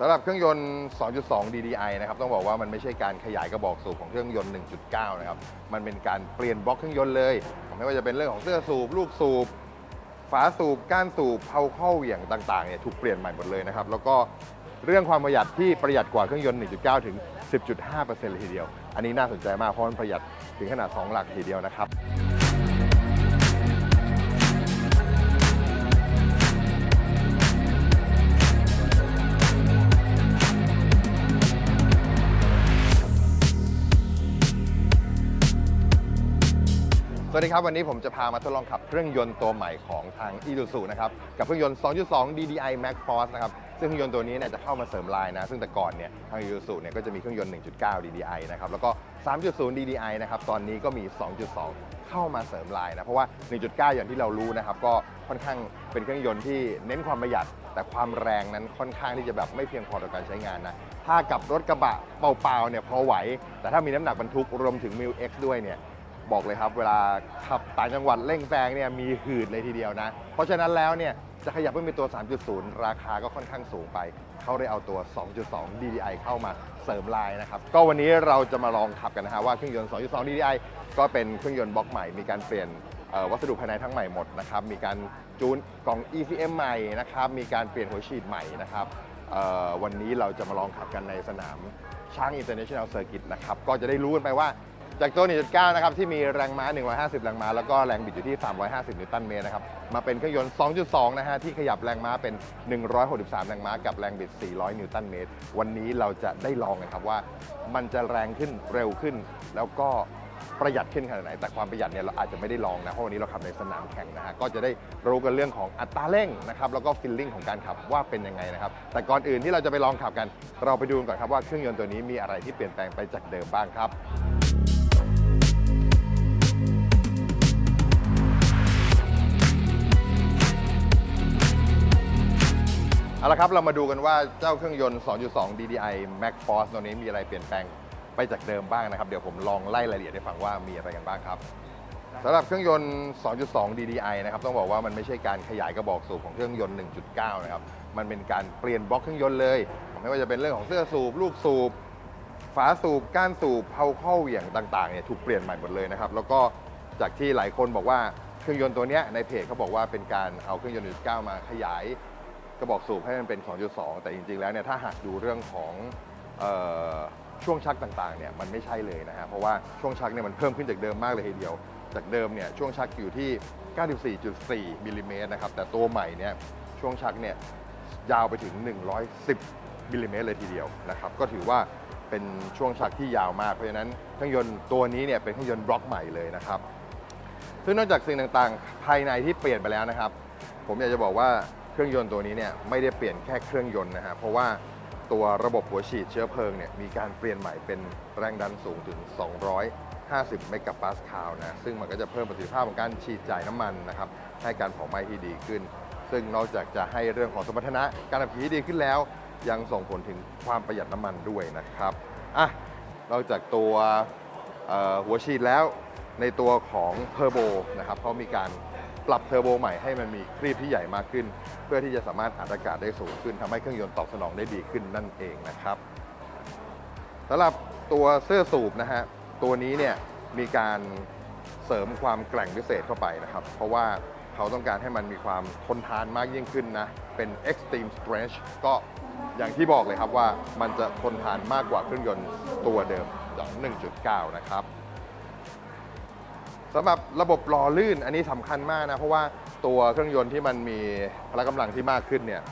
สำหรับเครื่องยนต์ 2.2 DDI นะครับ ต้องบอกว่ามันไม่ใช่การขยายกระบอกสูบของเครื่องยนต์ 1.9 นะครับ มันเป็นการเปลี่ยนบล็อกเครื่องยนต์เลย ไม่ว่าจะเป็นเรื่องของเสื้อสูบ ลูกสูบ ฝาสูบ ก้านสูบเผาเข้าเหวี่ยงต่างๆ เนี่ยถูกเปลี่ยนใหม่หมดเลยนะครับ แล้วก็เรื่องความประหยัดที่ประหยัดกว่าเครื่องยนต์ 1.9 ถึง 10.5%เลยทีเดียว อันนี้น่าสนใจมากเพราะมันประหยัดถึงขนาด 2 หลักทีเดียวนะครับ สวัสดีครับ วันนี้ผมจะพามาทดลองขับเครื่องยนต์ตัวใหม่ของทาง i s u z u นะครับ กับเครื่องยนต์ 2.2 DDI Max Force นะครับ ซึ่งเครื่องยนต์ตัวนี้เนี่ยจะเข้ามาเสริมลายนะ ซึ่งแต่ก่อนเนี่ยทาง i s u z u เนี่ยก็จะมีเครื่องยนต์ 1.9 DDI นะครับ แล้วก็ 3.0 DDI นะครับ ตอนนี้ก็มี 2.2 เข้ามาเสริมลายนะ เพราะว่า 1.9 อย่างที่เรารู้นะครับ ก็ค่อนข้างเป็นเครื่องยนต์ที่เน้นความประหยัด แต่ความแรงนั้นค่อนข้างที่จะแบบไม่เพียงพอต่อการใช้งานนะ ถ้ากับรถกระบะเปล่าๆเนี่ยพอไหว แต่ถ้ามีน้ำหนักบรรทุกรวมถึง m ิ X ด้วยเนี่ย บอกเลยครับ เวลาขับต่างจังหวัดเร่งแซงเนี่ยมีหืดเลยทีเดียวนะ เพราะฉะนั้นแล้วเนี่ยจะขยับเพิ่มเป็นตัว 3.0 ราคาก็ค่อนข้างสูงไป เขาได้เอาตัว 2.2 DDI เข้ามาเสริมลายนะครับ ก็วันนี้เราจะมาลองขับกันนะฮะว่าเครื่องยนต์ 2.2 DDI ก็เป็นเครื่องยนต์บล็อกใหม่ มีการเปลี่ยนวัสดุภายในทั้งใหม่หมดนะครับ มีการจูนกล่อง ECM ใหม่นะครับ มีการเปลี่ยนหัวฉีดใหม่นะครับ วันนี้เราจะมาลองขับกันในสนามช้าง International Circuit นะครับ ก็จะได้รู้กันไปว่า จากตัว 1.9 นะครับที่มีแรงม้า 150 แรงม้า แล้วก็แรงบิดอยู่ที่ 350 นิวตันเมตรนะครับมาเป็นเครื่องยนต์ 2.2 นะฮะที่ขยับแรงม้าเป็น 163 แรงม้ากับแรงบิด 400 นิวตันเมตร วันนี้เราจะได้ลองกันครับว่า มันจะแรงขึ้นเร็วขึ้น แล้วก็ประหยัดขึ้นขนาดไหน แต่ความประหยัดเนี่ยเราอาจจะไม่ได้ลองนะ เพราะวันนี้เราขับในสนามแข่งนะฮะ ก็จะได้รู้กันเรื่องของอัตราเร่งนะครับ แล้วก็ฟีลลิ่งของการขับว่าเป็นยังไงนะครับ แต่ก่อนอื่นที่เราจะไปลองขับกัน เราไปดูกันก่อนครับว่าเครื่องยนต์ตัวนี้มีอะไรที่เปลี่ยนแปลงไปจากเดิมบ้างครับ เอาละครับ เรามาดูกันว่าเจ้าเครื่องยนต์ 2.2 DDI Max Force ตัวนี้มีอะไรเปลี่ยนแปลงไปจากเดิมบ้างนะครับ เดี๋ยวผมลองไล่รายละเอียดให้ฟังว่ามีอะไรกันบ้างครับสำหรับเครื่องยนต์ 2.2 DDI นะครับ ต้องบอกว่ามันไม่ใช่การขยายกระบอกสูบของเครื่องยนต์ 1.9 นะครับ มันเป็นการเปลี่ยนบล็อกเครื่องยนต์เลย ไม่ว่าจะเป็นเรื่องของเสื้อสูบ ลูกสูบ ฝาสูบ ก้านสูบ เผาเข้าเหวี่ยงต่างๆ เนี่ยถูกเปลี่ยนใหม่หมดเลยนะครับ แล้วก็จากที่หลายคนบอกว่าเครื่องยนต์ตัวนี้ในเพจเขาบอกว่าเป็นการเอาเครื่องยนต์ 1.9 มาขยาย ระบอกสูบให้มันเป็น 2.2 แต่จริง ๆ แล้วเนี่ยถ้าหากดูเรื่องของออช่วงชักต่างๆเนี่ยมันไม่ใช่เลยนะฮะเพราะว่าช่วงชักเนี่ยมันเพิ่มขึ้นจากเดิมมากเลยทีเดียว จากเดิมเนี่ยช่วงชักอยู่ที่ 94.4มิลลิเมตรนะครับแต่ตัวใหม่เนี่ยช่วงชักเนี่ยยาวไปถึง 110มิลลิเมตรเลยทีเดียวนะครับก็ถือว่าเป็นช่วงชักที่ยาวมากเพราะฉะนั้นเครื่องยนต์ตัวนี้เนี่ยเป็นเครื่องยนต์บล็อกใหม่เลยนะครับซึ่งนอกจากสิ่งต่างๆ ภายในที่เปลี่ยนไปแล้วนะครับ ผมอยากจะบอกว่า เครื่องยนต์ตัวนี้เนี่ยไม่ได้เปลี่ยนแค่เครื่องยนต์นะฮะเพราะว่าตัวระบบหัวฉีดเชื้อเพลิงเนี่ยมีการเปลี่ยนใหม่เป็นแรงดันสูงถึง 250 เมกะปาสคาลนะซึ่งมันก็จะเพิ่มประสิทธิภาพของการฉีดจ่ายน้ำมันนะครับให้การเผาไหม้ที่ดีขึ้น ซึ่งนอกจากจะให้เรื่องของสมรรถนะการขับขี่ที่ดีขึ้นแล้ว ยังส่งผลถึงความประหยัดน้ำมันด้วยนะครับอะนอกจากตัวหัวฉีดแล้วในตัวของเทอร์โบนะครับเขามีการ ปรับเทอร์โบใหม่ให้มันมีครีบที่ใหญ่มากขึ้น เพื่อที่จะสามารถอัดอากาศได้สูงขึ้นทำให้เครื่องยนต์ตอบสนองได้ดีขึ้นนั่นเองนะครับสำหรับตัวเสื้อสูบนะฮะตัวนี้เนี่ยมีการเสริมความแกร่งพิเศษเข้าไปนะครับ เพราะว่าเขาต้องการให้มันมีความทนทานมากยิ่งขึ้นนะ เป็น extreme stretch ก็อย่างที่บอกเลยครับว่ามันจะทนทานมากกว่าเครื่องยนต์ตัวเดิมจาก1.9 นะครับ สำหรับระบบหล่อลื่นอันนี้สำคัญมากนะ เพราะว่าตัวเครื่องยนต์ที่มันมีพละกำลังที่มากขึ้นเนี่ย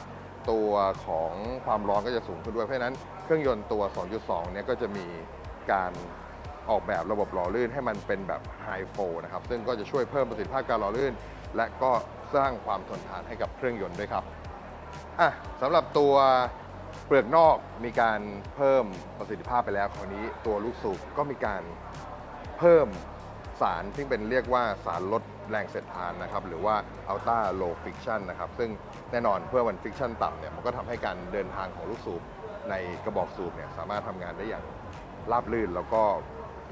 ตัวของความร้อนก็จะสูงขึ้นด้วย เพราะฉะนั้นเครื่องยนต์ตัว 2.2 เนี่ยก็จะมีการออกแบบระบบหล่อลื่นให้มันเป็นแบบ High Flow นะครับ ซึ่งก็จะช่วยเพิ่มประสิทธิภาพการหล่อลื่น และก็สร้างความทนทานให้กับเครื่องยนต์ด้วยครับอะสำหรับตัวเปลือกนอกมีการเพิ่มประสิทธิภาพไปแล้วคราวนี้ตัวลูกสูบก็มีการเพิ่ม สารที่เป็นเรียกว่าสารลดแรงเสียดทานนะครับหรือว่า Ultra Low Friction นะครับซึ่งแน่นอนเพื่อวัน friction ต่ำเนี่ยมันก็ทำให้การเดินทางของลูกสูบในกระบอกสูบเนี่ยสามารถทำงานได้อย่างราบรื่น แล้วก็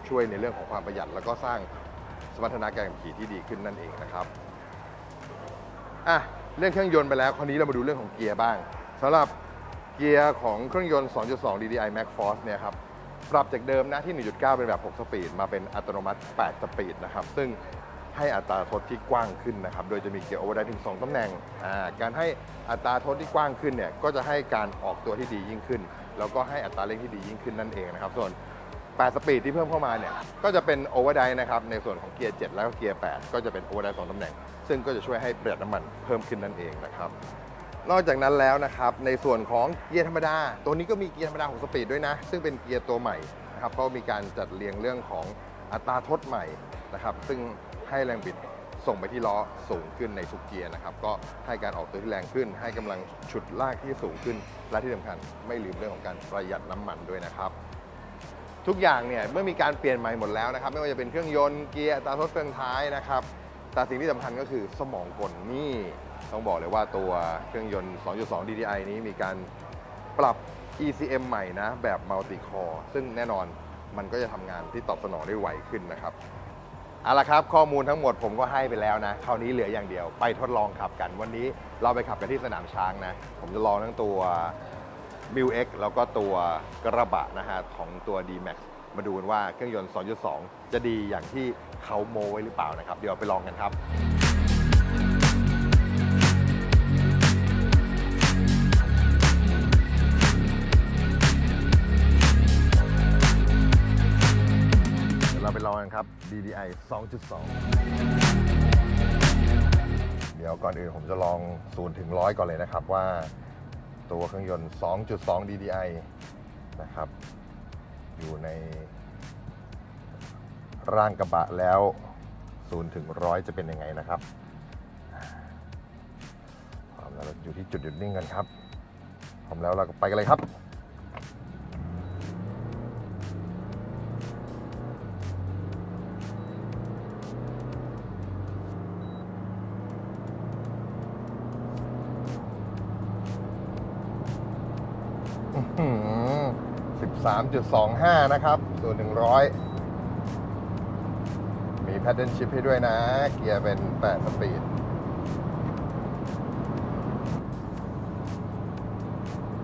ช่วยในเรื่องของความประหยัด แล้วก็สร้างสมรรถนะการขับขี่ที่ดีขึ้นนั่นเองนะครับอะเรื่องเครื่องยนต์ไปแล้วคราวนี้เรามาดูเรื่องของเกียร์บ้างสำหรับเกียร์ของเครื่องยนต์ 2.2 DDI Max Force เนี่ยครับ ปรับจากเดิมนะที่ 1.9 เป็นแบบ 6 สปีด มาเป็นอัตโนมัติ 8 สปีดนะครับ ซึ่งให้อัตราทดที่กว้างขึ้นนะครับ โดยจะมีเกียร์โอเวอร์ไดถึง 2ตำแหน่ง การให้อัตราทดที่กว้างขึ้นเนี่ย ก็จะให้การออกตัวที่ดียิ่งขึ้น แล้วก็ให้อัตราเร่งที่ดียิ่งขึ้นนั่นเองนะครับ ส่วน 8 สปีดที่เพิ่มเข้ามาเนี่ย ก็จะเป็นโอเวอร์ไดนะครับ ในส่วนของเกียร์ 7 แล้วก็เกียร์ 8 ก็จะเป็นโอเวอร์ไดสองตำแหน่ง ซึ่งก็จะช่วยให้ประหยัดน้ำมันเพิ่มขึ้นนั่นเองนะครับ นอกจากนั้นแล้วนะครับ ในส่วนของเกียร์ธรรมดา ตัวนี้ก็มีเกียร์ธรรมดาของสปีดด้วยนะ ซึ่งเป็นเกียร์ตัวใหม่นะครับก็มีการจัดเรียงเรื่องของอัตราทดใหม่นะครับ ซึ่งให้แรงบิดส่งไปที่ล้อสูงขึ้นในทุกเกียร์นะครับ ก็ให้การออกตัวที่แรงขึ้น ให้กำลังฉุดลากที่สูงขึ้น และที่สำคัญไม่ลืมเรื่องของการประหยัดน้ำมันด้วยนะครับ ทุกอย่างเนี่ยเมื่อมีการเปลี่ยนใหม่หมดแล้วนะครับ ไม่ว่าจะเป็นเครื่องยนต์เกียร์ตาทดเฟืองท้ายนะครับ แต่สิ่งที่สำคัญก็คือสมองกลนี่ ต้องบอกเลยว่าตัวเครื่องยนต์ 2.2 DDI นี้มีการปรับ ECM ใหม่นะแบบมัลติคอร์ซึ่งแน่นอนมันก็จะทำงานที่ตอบสนองได้ไวขึ้นนะครับเอาละครับ ข้อมูลทั้งหมดผมก็ให้ไปแล้วนะ คราวนี้เหลืออย่างเดียวไปทดลองขับกัน วันนี้เราไปขับกันที่สนามช้างนะ ผมจะลองทั้งตัว m ิ X แล้วก็ตัวกระบะนะฮะของตัว D-Max มาดูกันว่าเครื่องยนต์ 2.2 จะดีอย่างที่เขาโมไว้หรือเปล่านะครับ เดี๋ยวไปลองกันครับ ลองกันครับ DDI 2.2 เดี๋ยวก่อนอื่นผมจะลอง0ถึง100ก่อนเลยนะครับว่าตัวเครื่องยนต์ 2.2 DDI นะครับ อยู่ในร่างกระบะแล้ว0ถึง100จะเป็นยังไงนะครับพร้อมแล้วเราอยู่ที่จุดหยุดนิ่งกันครับพร้อมแล้วเราก็ไปกันเลยครับ 13.25 นะครับส่วน100 มีแพดเดิลชิพให้ด้วยนะ เกียร์เป็น 8 สปีด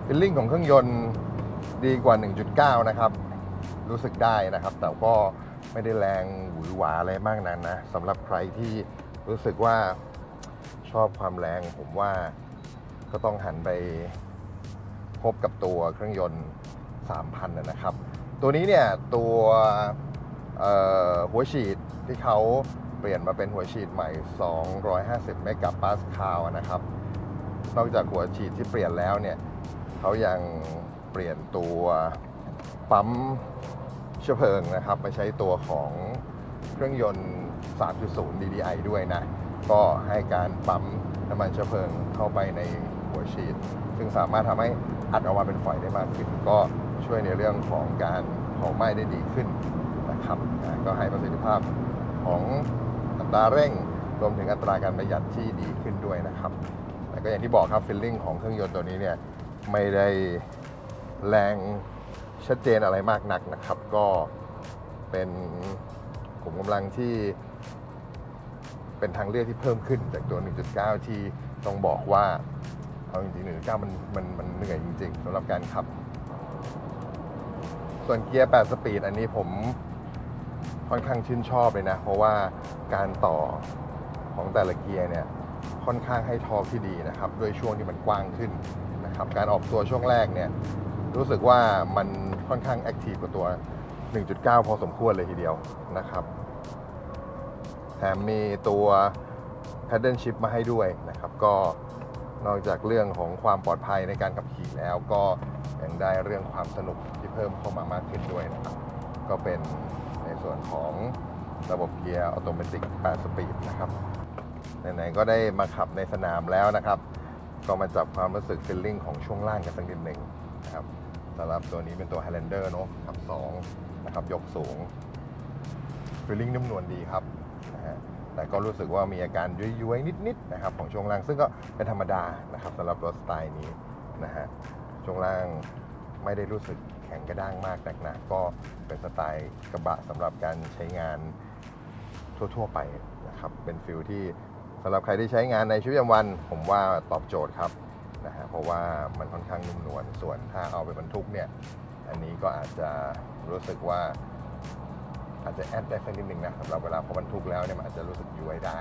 ฟิลลิ่งของเครื่องยนต์ดีกว่า 1.9 นะครับ รู้สึกได้นะครับ แต่ก็ไม่ได้แรงหวือหวาอะไรมากนั้นนะสำหรับใครที่รู้สึกว่าชอบความแรงผมว่าก็ต้องหันไป บกับตัวเครื่องยนต์ 3,000 นะครับ ตัวนี้เนี่ยตัวหัวฉีดที่เขาเปลี่ยนมาเป็นหัวฉีดใหม่ 250 เมกะปาสคาลนะครับ นอกจากหัวฉีดที่เปลี่ยนแล้วเนี่ยเขายังเปลี่ยนตัวปั๊มเชื้อเพลิงนะครับมาใช้ตัวของเครื่องยนต์ 3.0 DDI ด้วยนะ ก็ให้การปั๊มน้ำมันเชื้อเพลิงเข้าไปใน หัวฉีด ซึ่งสามารถทำให้อัดออกมาเป็นฝอยได้มากขึ้น ก็ช่วยในเรื่องของการเผาไหม้ได้ดีขึ้นนะครับก็ให้ประสิทธิภาพของอัตราเร่งรวมถึงอัตราการประหยัดที่ดีขึ้นด้วยนะครับแต่ก็อย่างที่บอกครับฟิลลิ่งของเครื่องยนต์ตัวนี้เนี่ยไม่ได้แรงชัดเจนอะไรมากนักนะครับ ก็เป็นกลุ่มกำลังที่เป็นทางเลือกที่เพิ่มขึ้นจากตัว 1.9 ที่ต้องบอกว่า เอาจริงๆ1.9มันมันมันเหนื่อยจริงๆสำหรับการขับ ส่วนเกียร์ 8 สปีดอันนี้ผมค่อนข้างชื่นชอบเลยนะ เพราะว่าการต่อของแต่ละเกียร์เนี่ยค่อนข้างให้ทอร์กที่ดีนะครับด้วยช่วงที่มันกว้างขึ้นนะครับการออกตัวช่วงแรกเนี่ยรู้สึกว่ามันค่อนข้างแอคทีฟกว่าตัว 1.9 พอสมควรเลยทีเดียวนะครับแถมมีตัว paddle shift มาให้ด้วยนะครับ ก็ นอกจากเรื่องของความปลอดภัยในการขับขี่แล้วก็ยังได้เรื่องความสนุกที่เพิ่มเข้ามามากขึ้นด้วยนะครับก็เป็นในส่วนของระบบเกียร์อัตโนมัติ8สปีดนะครับไหนๆก็ได้มาขับในสนามแล้วนะครับ ก็มาจับความรู้สึกฟีลลิ่งของช่วงล่างกันสักนิดหนึ่งนะครับสำหรับตัวนี้เป็นตัว Highlander เนอะขับ2นะครับยกสูงฟีลลิ่งนุ่มนวลดีครับ นะฮะแต่ก็รู้สึกว่ามีอาการย้วยๆนิดๆนะครับของช่วงล่างซึ่งก็เป็นธรรมดานะครับสำหรับรถสไตล์นี้นะฮะช่วงล่างไม่ได้รู้สึกแข็งกระด้างมากนักนะก็เป็นสไตล์กระบะสำหรับการใช้งานทั่วๆไปนะครับเป็นฟิลที่สำหรับใครที่ใช้งานในชีวิตประจำวัน ผมว่าตอบโจทย์ครับนะฮะเพราะว่ามันค่อนข้างนุ่มนวลส่วนถ้าเอาไปบรรทุกเนี่ยอันนี้ก็อาจจะรู้สึกว่า อาจจะแอดได้สักนิดหนึ่งนะสำหรับเวลาพอบรรทุกแล้วเนี่ยมันอาจจะรู้สึกย้วยได้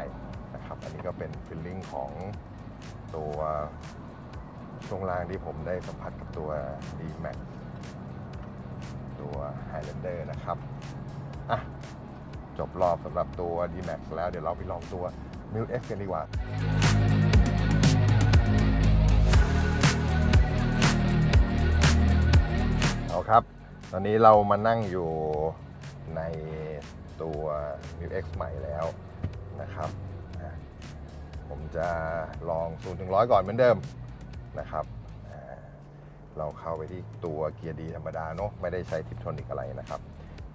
นะครับ อันนี้ก็เป็นฟิลลิ่งของตัวช่วงล่างที่ผมได้สัมผัสกับตัว D-Max ตัว Highlander นะครับอะจบรอบสำหรับตัว D-Max แล้วเดี๋ยวเราไปลองตัว m i l X กันดีกว่าเอาครับ ตอนนี้เรามานั่งอยู่ ในตัว m i x ใหม่แล้วนะครับ ผมจะลอง0ถึง100ก่อนเหมือนเดิมนะครับเราเข้าไปที่ตัวเกียร์ดีธรรมดาเนาะไม่ได้ใช้ทิปทอนิกอะไรนะครับ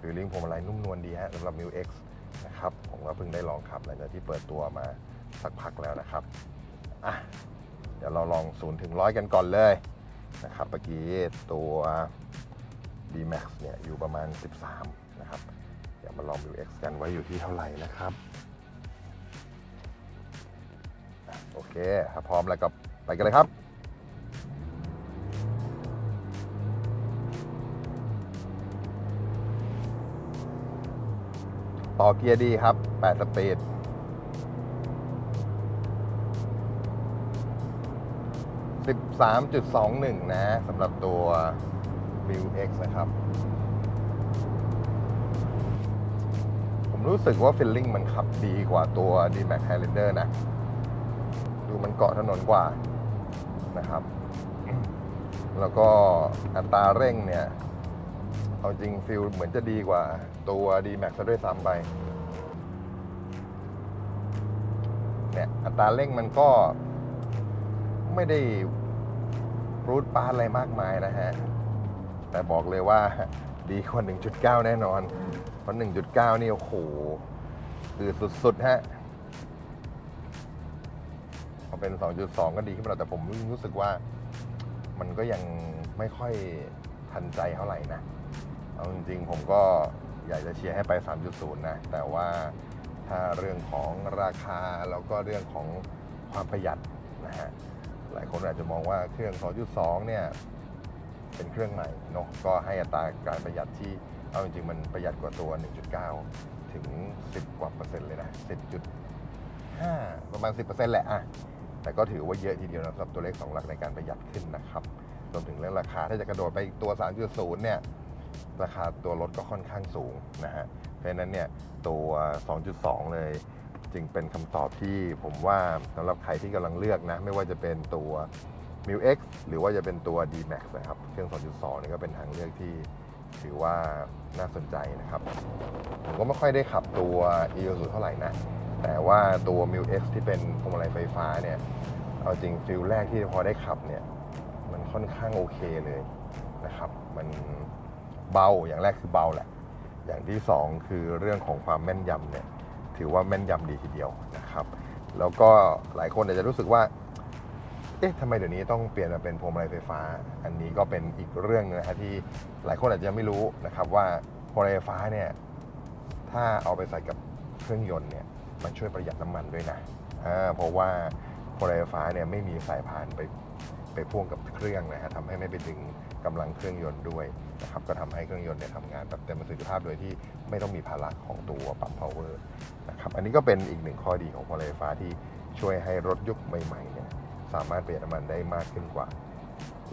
ฟิลลิ่งพวงมาลัยนุ่มนวลดีฮะสำหรับ m i l X นะครับผมก็เพิ่งได้ลองขับหลังจากที่เปิดตัวมาสักพักแล้วนะครับอะเดี๋ยวเราลอง0ถึง100กันก่อนเลยนะครับเมื่อกี้ตัว D-Max เนี่ยอยู่ประมาณ 13 มาลอง View X กันไว่าอยู่ที่เท่าไหร่นะครับโอเคถ้าพร้อมแล้วก็ไปกันเลยครับต่อเกียร์ดีครับ 8 สปีด 13.21 นะสำหรับตัว View X นะครับ รู้สึกว่าฟิลลิ่งมันขับดีกว่าตัว D-Max Highlander นะ ดูมันเกาะถนนกว่านะครับ แล้วก็อัตราเร่งเนี่ย เอาจริงฟิลเหมือนจะดีกว่าตัว D-Max ซะด้วยซ้ำไปเนี่ยอัตราเร่งมันก็ไม่ได้รูดปาดอะไรมากมายนะฮะ แต่บอกเลยว่า ดีกว่า 1.9 แน่นอน เพราะ 1.9 นี่โอ้โหคือสุดๆ ฮะพอเป็น 2.2 ก็ดีขึ้นมาแล้วแต่ผมรู้สึกว่ามันก็ยังไม่ค่อยทันใจเท่าไหร่นะ เอาจริงๆ ผมก็อยากจะเชียร์ให้ไป 3.0 นะ แต่ว่าถ้าเรื่องของราคาแล้วก็เรื่องของความประหยัดนะฮะ หลายคนอาจจะมองว่าเครื่อง 2.2 เนี่ย เป็นเครื่องใหม่เนาะก็ให้อัตราการประหยัดที่เอาจริงๆมันประหยัดกว่าตัว 1.9 ถึง 10 กว่าเปอร์เซ็นต์เลยนะ10.5 ประมาณ 10%แหละอะแต่ก็ถือว่าเยอะทีเดียวนะสำหรับตัวเลข2หลักในการประหยัดขึ้นนะครับรวมถึงเรื่องราคาถ้าจะกระโดดไปตัว 3.0 เนี่ยราคาตัวรถก็ค่อนข้างสูงนะฮะเพราะฉะนั้นเนี่ยตัว 2.2 เลยจึงเป็นคำตอบที่ผมว่าสำหรับใครที่กำลังเลือกนะ ไม่ว่าจะเป็นตัว m i l X หรือว่าจะเป็นตัว D-Max นะครับ เครื่อง 2.2 นี่ก็เป็นทางเลือกที่ถือว่าน่าสนใจนะครับ ผมก็ไม่ค่อยได้ขับตัว e o เท่าไหร่นะ แต่ว่าตัว m i l X ที่เป็นพวงมาลัยไฟฟ้าเนี่ย เอาจริงฟิลแรกที่พอได้ขับเนี่ย มันค่อนข้างโอเคเลยนะครับ มันเบาอย่างแรกคือเบาแหละ อย่างที่สองคือเรื่องของความแม่นยำเนี่ย ถือว่าแม่นยำดีทีเดียวนะครับ แล้วก็หลายคนอาจจะรู้สึกว่า เอ๊ะทำไมเดี๋ยวนี้ต้องเปลี่ยนมาเป็นพวงมาลัยไฟฟ้า อันนี้ก็เป็นอีกเรื่องนึงนะฮะที่หลายคนอาจจะยังไม่รู้นะครับว่าพวงมาลัยไฟฟ้าเนี่ยถ้าเอาไปใส่กับเครื่องยนต์เนี่ยมันช่วยประหยัดน้ำมันด้วยนะเพราะว่าพวงมาลัยไฟฟ้าเนี่ยไม่มีสายพานไปไปพ่วงกับเครื่องนะฮะทำให้ไม่ไปดึงกำลังเครื่องยนต์ด้วยนะครับก็ทำให้เครื่องยนต์เนี่ยทำงานแบบเต็มประสิทธิภาพโดยที่ไม่ต้องมีภาระของตัวปั๊ม power นะครับอันนี้ก็เป็นอีกหนึ่งข้อดีของพวงมาลัยไฟฟ้าที่ช่วยให้รถยุคใหม่ๆเนี่ย สามารถประหยัดน้ำมันได้มากขึ้นกว่า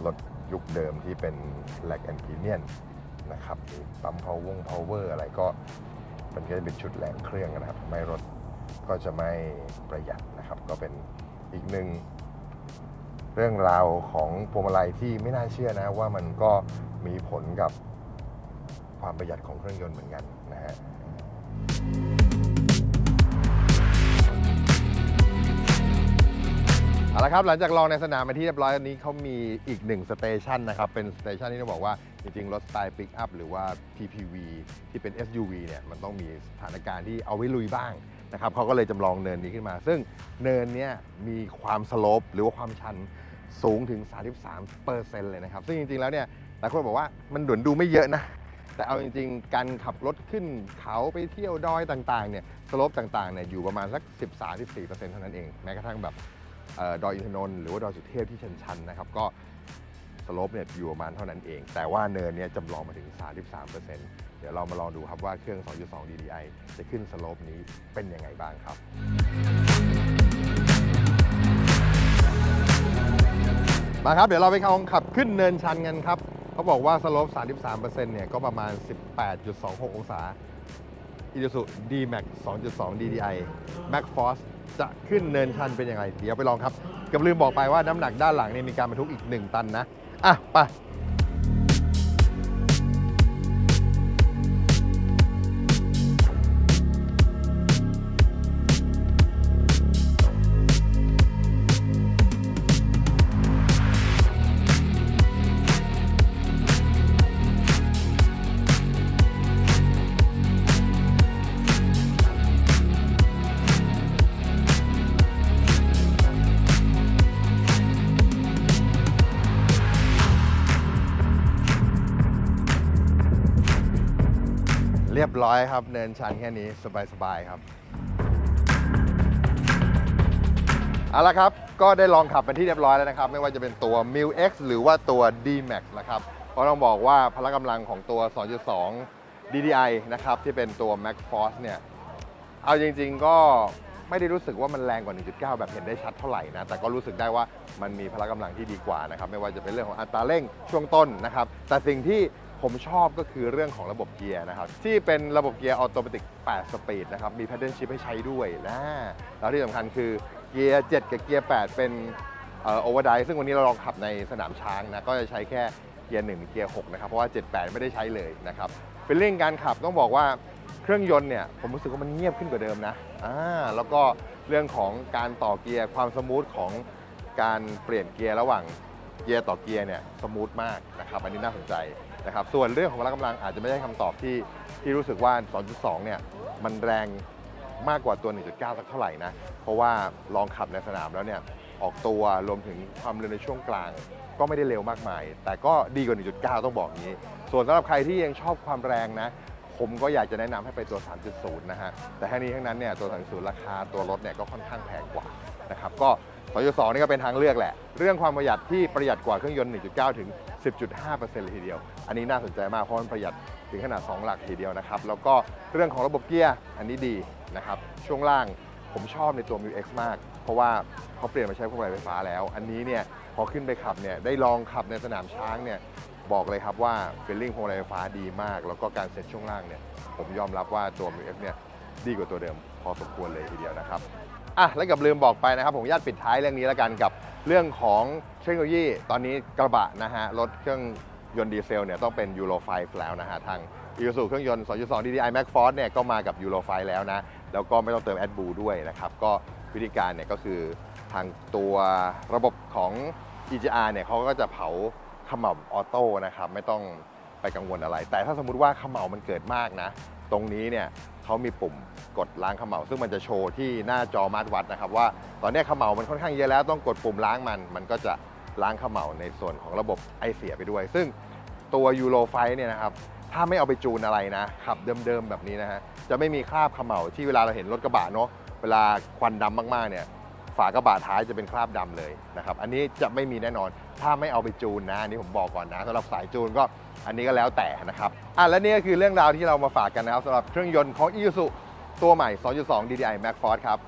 รถยุคเดิมที่เป็น Lag and Pinion นนะครับหรือปั๊ม power power อะไรก็มันก็จะเป็นชุดแรงเครื่องนะครับทำให้รถก็จะไม่ประหยัดนะครับ ก็เป็นอีกหนึ่งเรื่องราวของพวงมาลัยที่ไม่น่าเชื่อนะว่ามันก็มีผลกับความประหยัดของเครื่องยนต์เหมือนกันนะฮะ เอาละครับหลังจากลองในสนามไปที่เรียบร้อยอันนี้เขามีอีกหนึ่งสเตชันนะครับ เป็นสเตชันที่ต้องบอกว่าจริงๆ รถสไตล์ปิกอัพหรือว่า PPV ที่เป็น SUV เนี่ยมันต้องมีสถานการณ์ที่เอาไว้ลุยบ้างนะครับเขาก็เลยจำลองเนินนี้ขึ้นมา ซึ่งเนินเนี้ยมีความสโลปหรือว่าความชันสูงถึง 33เปอร์เซ็นต์เลยนะครับ ซึ่งจริงๆ แล้วเนี่ยหลายคนบอกว่ามันดุนดูไม่เยอะนะ แต่เอาจริงๆ การขับรถขึ้นเขาไปเที่ยวดอยต่างๆ เนี่ยสโลปต่างๆ เนี่ยอยู่ประมาณสัก 13-14%เท่านั้นเอง แม้กระทั่งแบบ ดอยอินทนนท์หรือว่าดอยสุเทพที่ชันๆนะครับก็สโลปเนี่ยอยู่ประมาณเท่านั้นเอง แต่ว่าเนินเนี่ยจำลองมาถึง 33%เดี๋ยวเรามาลองดูครับว่าเครื่อง 2.2 DDI จะขึ้นสโลปนี้เป็นยังไงบ้างครับ มาครับ เดี๋ยวเราไปลองขับขึ้นเนินชันกันครับ เขาบอกว่าสโลป 33%เนี่ยก็ประมาณ 18.26 องศา i s u D-Max 2.2 DDI Max Force จะขึ้นเนินชันเป็นยังไงเดี๋ยวไปลองครับกับลืมบอกไปว่าน้ำหนักด้านหลังเนี่ยมีการบรรทุกอีก 1 ตันนะอะไป ร้อยครับ เนินชันแค่นี้สบายๆครับเอาละครับ ก็ได้ลองขับเป็นที่เรียบร้อยแล้วนะครับ ไม่ว่าจะเป็นตัว m i l X หรือว่าตัว D-Max นะครับเพราะต้องบอกว่าพละกำลังของตัว 2.2 DDI นะครับ ที่เป็นตัว Max Force เนี่ย เอาจริง ๆ ก็ไม่ได้รู้สึกว่ามันแรงกว่า 1.9 แบบเห็นได้ชัดเท่าไหร่นะ แต่ก็รู้สึกได้ว่ามันมีพละกำลังที่ดีกว่านะครับ ไม่ว่าจะเป็นเรื่องของอัตราเร่งช่วงต้นนะครับ แต่สิ่งที่ ผมชอบก็คือเรื่องของระบบเกียร์นะครับ ที่เป็นระบบเกียร์ออโตเมติก 8 สปีดนะครับ มี paddle shift ให้ใช้ด้วยนะแล้วที่สำคัญคือเกียร์ 7 กับเกียร์ 8 เป็นโอเวอร์ไดซึ่งวันนี้เราลองขับในสนามช้างนะ ก็จะใช้แค่เกียร์1เกียร์6นะครับ เพราะว่า 78 ไม่ได้ใช้เลยนะครับเป็นเรื่องการขับต้องบอกว่าเครื่องยนต์เนี่ยผมรู้สึกว่ามันเงียบขึ้นกว่าเดิมนะอ่าแล้วก็เรื่องของการต่อเกียร์ความสมูทของการเปลี่ยนเกียร์ระหว่างเกียร์ต่อเกียร์เนี่ยสมูทมากนะครับอันนี้น่าสนใจ นะครับส่วนเรื่องของพละกำลังอาจจะไม่ใช่คำตอบที่ที่รู้สึกว่า 2.2 เนี่ยมันแรงมากกว่าตัว 1.9 สักเท่าไหร่นะ เพราะว่าลองขับในสนามแล้วเนี่ยออกตัวรวมถึงความเร็วในช่วงกลาง ก็ไม่ได้เร็วมากมาย แต่ก็ดีกว่า 1.9 ต้องบอกงี้ ส่วนสำหรับใครที่ยังชอบความแรงนะ ผมก็อยากจะแนะนำให้ไปตัว 3.0 นะฮะ แต่ทั้งนี้ทั้งนั้นเนี่ยตัว 3.0 ราคาตัวรถเนี่ยก็ค่อนข้างแพงกว่านะครับ ก็ 2.2นี่ก็เป็นทางเลือกแหละ เรื่องความประหยัดที่ประหยัดกว่าเครื่องยนต์ 1.9 ถึง 10.5%เลยทีเดียว อันนี้น่าสนใจมากเพราะมันประหยัดถึงขนาด 2 หลักทีเดียวนะครับ แล้วก็เรื่องของระบบเกียร์อันนี้ดีนะครับ ช่วงล่างผมชอบในตัว m u X มาก เพราะว่าเขาเปลี่ยนมาใช้พวงมาลัยไฟฟ้าแล้ว อันนี้เนี่ยพอขึ้นไปขับเนี่ยได้ลองขับในสนามช้างเนี่ยบอกเลยครับว่าฟีลลิ่งพวงมาลัยไฟฟ้าดีมาก แล้วก็การเซ็ตช่วงล่างเนี่ยผมยอมรับว่าตัว m u X เนี่ยดีกว่าตัวเดิมพอสมควรเลยทีเดียวนะครับ อะแล้วกับลืมบอกไปนะครับ ผมญาติปิดท้ายเรื่องนี้แล้วกันกับเรื่องของเทคโนโลยีตอนนี้กระบะนะฮะรถเครื่องยนต์ดีเซลเนี่ยต้องเป็นยูโร5แล้วนะฮะทาง i s u เครื่องยนต์ 2.2 DDI Max Force เนี่ยก็มากับยูโร5แล้วนะ แล้วก็ไม่ต้องเติม AdBlue ด้วยนะครับ ก็วิธีการเนี่ยก็คือทางตัวระบบของ EGR เนี่ยเขาก็จะเผาขม่ำออโต้นะครับ ไม่ต้องไปกังวลอะไร แต่ถ้าสมมุติว่าขม่ามันเกิดมากนะ ตรงนี้เนี่ย เขามีปุ่มกดล้างเขม่าซึ่งมันจะโชว์ที่หน้าจอมาร์ทวัดนะครับว่าตอนนี้เขม่ามันค่อนข้างเยอะแล้วต้องกดปุ่มล้างมัน มันก็จะล้างเขม่าในส่วนของระบบไอเสียไปด้วย ซึ่งตัวยูโรไฟเนี่ยนะครับถ้าไม่เอาไปจูนอะไรนะขับเดิมๆแบบนี้นะฮะจะไม่มีคราบเขม่าที่เวลาเราเห็นรถกระบะเนาะเวลาควันดำมากๆเนี่ย ฝากระบะท้ายจะเป็นคราบดำเลยนะครับ อันนี้จะไม่มีแน่นอน ถ้าไม่เอาไปจูนนะ อันนี้ผมบอกก่อนนะสำหรับสายจูนก็อันนี้ก็แล้วแต่นะครับ อะและนี่ก็คือเรื่องราวที่เรามาฝากกันนะครับสำหรับเครื่องยนต์ของ i s u ตัวใหม่ 2.2 DDI Max Force ครับ